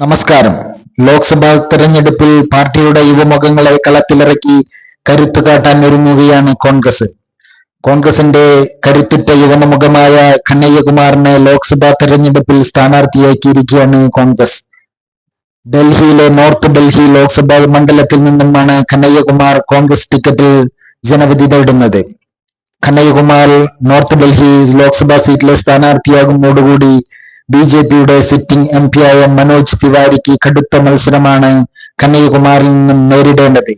നമസ്കാരം. ലോക്സഭാ തെരഞ്ഞെടുപ്പിൽ പാർട്ടിയുടെ യുവമുഖങ്ങളെ കളത്തിലിറക്കി കരുത്തു കാട്ടാൻ ഒരുങ്ങുകയാണ് കോൺഗ്രസ്. കോൺഗ്രസിന്റെ കരുത്തുറ്റ യുവമുഖമായ കന്നയ്യകുമാറിനെ ലോക്സഭാ തെരഞ്ഞെടുപ്പിൽ സ്ഥാനാർത്ഥിയാക്കിയിരിക്കുകയാണ് കോൺഗ്രസ്. ഡൽഹിയിലെ നോർത്ത് ഡൽഹി ലോക്സഭാ മണ്ഡലത്തിൽ നിന്നുമാണ് കന്നയ്യകുമാർ കോൺഗ്രസ് ടിക്കറ്റിൽ ജനവിധി തേടുന്നത്. കന്നയ്യകുമാർ നോർത്ത് ഡൽഹി ലോക്സഭാ സീറ്റിലെ സ്ഥാനാർത്ഥിയാകുന്നതോടുകൂടി ബി ജെ പിയുടെ സിറ്റിംഗ് എം പിയായ മനോജ് തിവാരിക്ക് കടുത്ത മത്സരമാണ് കന്നയ്യകുമാറിൽ നിന്നും നേരിടേണ്ടത്.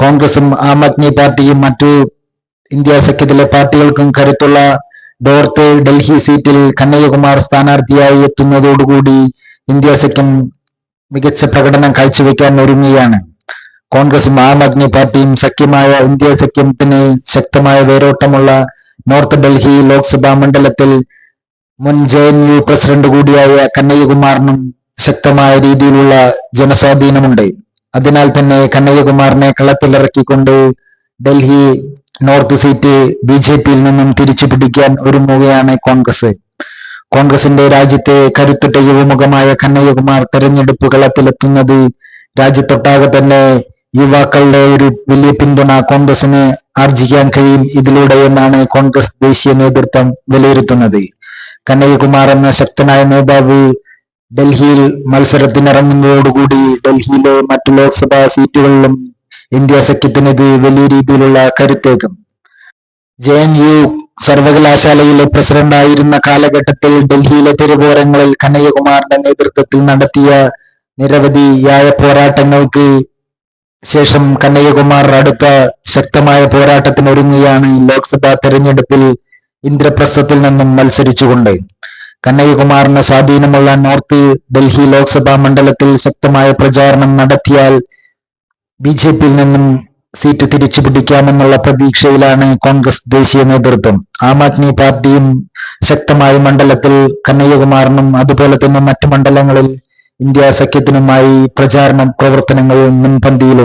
കോൺഗ്രസും ആം ആദ്മി പാർട്ടിയും മറ്റു ഇന്ത്യ സഖ്യത്തിലെ പാർട്ടികൾക്കും കരുത്തുള്ള നോർത്ത് ഡൽഹി സീറ്റിൽ കന്നയ്യകുമാർ സ്ഥാനാർത്ഥിയായി എത്തുന്നതോടുകൂടി ഇന്ത്യ സഖ്യം മികച്ച പ്രകടനം കാഴ്ചവെക്കാൻ ഒരുങ്ങുകയാണ്. കോൺഗ്രസും ആം ആദ്മി പാർട്ടിയും സഖ്യമായ ഇന്ത്യ സഖ്യത്തിന് ശക്തമായ വേരോട്ടമുള്ള നോർത്ത് ഡൽഹി ലോക്സഭാ മണ്ഡലത്തിൽ മുൻ ജെ എൻ യു പ്രസിഡന്റ് കൂടിയായ കന്നയ്യകുമാറിനും ശക്തമായ രീതിയിലുള്ള ജനസ്വാധീനമുണ്ട്. അതിനാൽ തന്നെ കന്നയ്യകുമാറിനെ കളത്തിലിറക്കിക്കൊണ്ട് Delhi north seat B J പിയിൽ നിന്നും തിരിച്ചു പിടിക്കാൻ ഒരുങ്ങുകയാണ് കോൺഗ്രസ്. കോൺഗ്രസിന്റെ രാജ്യത്തെ കരുത്തുറ്റ യുവമുഖമായ കന്നയ്യകുമാർ തെരഞ്ഞെടുപ്പ് കളത്തിലെത്തുന്നത് രാജ്യത്തൊട്ടാകെ തന്നെ യുവാക്കളുടെ ഒരു വലിയ പിന്തുണ കോൺഗ്രസിന് ആർജിക്കാൻ കഴിയും ഇതിലൂടെ എന്നാണ് കോൺഗ്രസ് ദേശീയ നേതൃത്വം വിലയിരുത്തുന്നത്. കനയ്യകുമാർ എന്ന ശക്തനായ നേതാവ് ഡൽഹിയിൽ മത്സരത്തിനിറങ്ങുന്നതോടുകൂടി ഡൽഹിയിലെ മറ്റു ലോക്സഭാ സീറ്റുകളിലും ഇന്ത്യ സഖ്യത്തിനത് വലിയ രീതിയിലുള്ള കരുത്തേക്കും ജെ എൻ യു സർവകലാശാലയിലെ പ്രസിഡന്റ് ആയിരുന്ന കാലഘട്ടത്തിൽ ഡൽഹിയിലെ തെരുവോരങ്ങളിൽ കനയ്യകുമാറിന്റെ നേതൃത്വത്തിൽ നടത്തിയ നിരവധി യായ പോരാട്ടങ്ങൾക്ക് ശേഷം കനയ്യകുമാർ അടുത്ത ശക്തമായ പോരാട്ടത്തിനൊരുങ്ങുകയാണ് ലോക്സഭാ തെരഞ്ഞെടുപ്പിൽ ഇന്ദ്രപ്രസ്ഥത്തിൽ നിന്നും മത്സരിച്ചുകൊണ്ട് കന്നയ്യകുമാറിന് സ്വാധീനമുള്ള നോർത്ത് ഡൽഹി ലോക്സഭാ മണ്ഡലത്തിൽ ശക്തമായ പ്രചാരണം നടത്തിയാൽ ബി ജെ പിയിൽ നിന്നും സീറ്റ് തിരിച്ചു പിടിക്കാമെന്നുള്ള പ്രതീക്ഷയിലാണ് കോൺഗ്രസ് ദേശീയ നേതൃത്വം. ആം ആദ്മി പാർട്ടിയും ശക്തമായ മണ്ഡലത്തിൽ കന്നയ്യകുമാറിനും അതുപോലെ തന്നെ മറ്റു മണ്ഡലങ്ങളിൽ ഇന്ത്യ സഖ്യത്തിനുമായി പ്രചാരണ പ്രവർത്തനങ്ങൾ മുൻപന്തിയിലുണ്ട്.